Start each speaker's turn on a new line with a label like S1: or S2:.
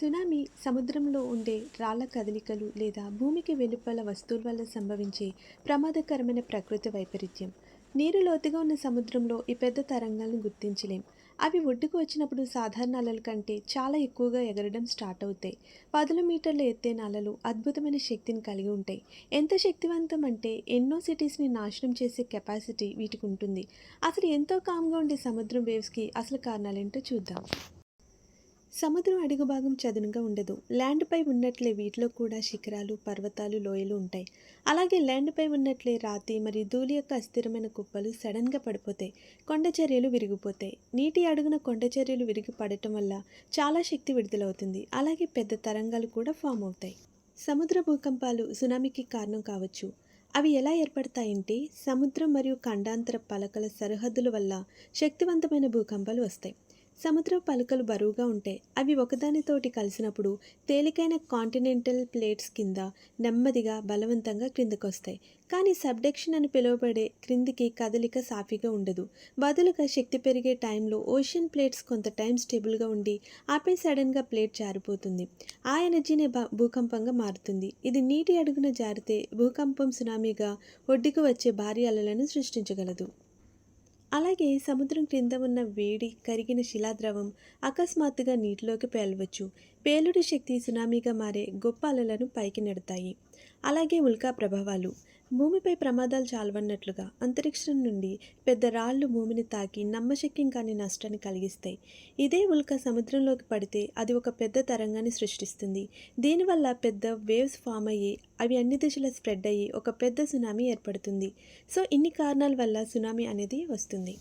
S1: Tsunami సముద్రంలో ఉండే రాళ్ళ కదలికలు లేదా భూమికి వెలుపల వస్తువుల వల్ల సంభవించే ప్రమాదకరమైన ప్రకృతి వైపరీత్యం. నీరు లోతుగా ఉన్న సముద్రంలో ఈ పెద్ద తరంగాలను గుర్తించలేం. అవి ఒడ్డుకు వచ్చినప్పుడు సాధారణ అలల కంటే చాలా ఎక్కువగా ఎగరడం స్టార్ట్ అవుతాయి. పదుల మీటర్ల ఎత్తైన అలలు అద్భుతమైన శక్తిని కలిగి ఉంటాయి. ఎంత శక్తివంతం అంటే ఎన్నో సిటీస్ని నాశనం చేసే కెపాసిటీ వీటికి ఉంటుంది. అసలు ఎంతో కామ్గా ఉండే సముద్రం వేవ్స్కి అసలు కారణాలేంటో చూద్దాం. సముద్రం అడుగు భాగం చదునుగా ఉండదు. ల్యాండ్పై ఉన్నట్లే వీటిలో కూడా శిఖరాలు పర్వతాలు లోయలు ఉంటాయి. అలాగే ల్యాండ్పై ఉన్నట్లే రాతి మరియు ధూళి యొక్క అస్థిరమైన కుప్పలు సడన్గా పడిపోతాయి. కొండ చర్యలు విరిగిపోతాయి. నీటి అడుగున కొండ చర్యలు విరిగి పడటం వల్ల చాలా శక్తి విడుదలవుతుంది. అలాగే పెద్ద తరంగాలు కూడా ఫామ్ అవుతాయి. సముద్ర భూకంపాలు సునామీకి కారణం కావచ్చు. అవి ఎలా ఏర్పడతాయంటే సముద్రం మరియు ఖండాంతర పలకల సరిహద్దుల వల్ల శక్తివంతమైన భూకంపాలు వస్తాయి. సముద్ర పలకలు బరువుగా ఉంటాయి అవి ఒకదానితోటి కలిసినప్పుడు తేలికైన కాంటినెంటల్ ప్లేట్స్ కింద నెమ్మదిగా బలవంతంగా క్రిందకొస్తాయి. కానీ సబ్డెక్షన్ అని పిలువబడే క్రిందికి కదలిక సాఫీగా ఉండదు. బదులుగా శక్తి పెరిగే టైంలో ఓషన్ ప్లేట్స్ కొంత టైం స్టేబుల్గా ఉండి ఆపై సడన్గా ప్లేట్ జారిపోతుంది. ఆ ఎనర్జీనే భూకంపంగా మారుతుంది. ఇది నీటి అడుగున జారితే భూకంపం సునామీగా ఒడ్డుకు వచ్చే భారీ అలలను సృష్టించగలదు. అలాగే సముద్రం క్రింద ఉన్న వేడి కరిగిన శిలాద్రవం అకస్మాత్తుగా నీటిలోకి పేలవచ్చు. పేలుడు శక్తి సునామీగా మారే గొప్ప అలలను పైకి నెడతాయి. అలాగే ఉల్కా ప్రభావాలు. భూమిపై ప్రమాదాలు చాలవన్నట్లుగా అంతరిక్షం నుండి పెద్ద రాళ్ళు భూమిని తాకి నమ్మశక్యం కాని నష్టాన్ని కలిగిస్తాయి. ఇదే ఉల్క సముద్రంలోకి పడితే అది ఒక పెద్ద తరంగాన్ని సృష్టిస్తుంది. దీనివల్ల పెద్ద వేవ్స్ ఫామ్ అయ్యి అవి అన్ని దిశలా స్ప్రెడ్ అయ్యి ఒక పెద్ద సునామీ ఏర్పడుతుంది. సో ఇన్ని కారణాల వల్ల సునామీ అనేది వస్తుంది.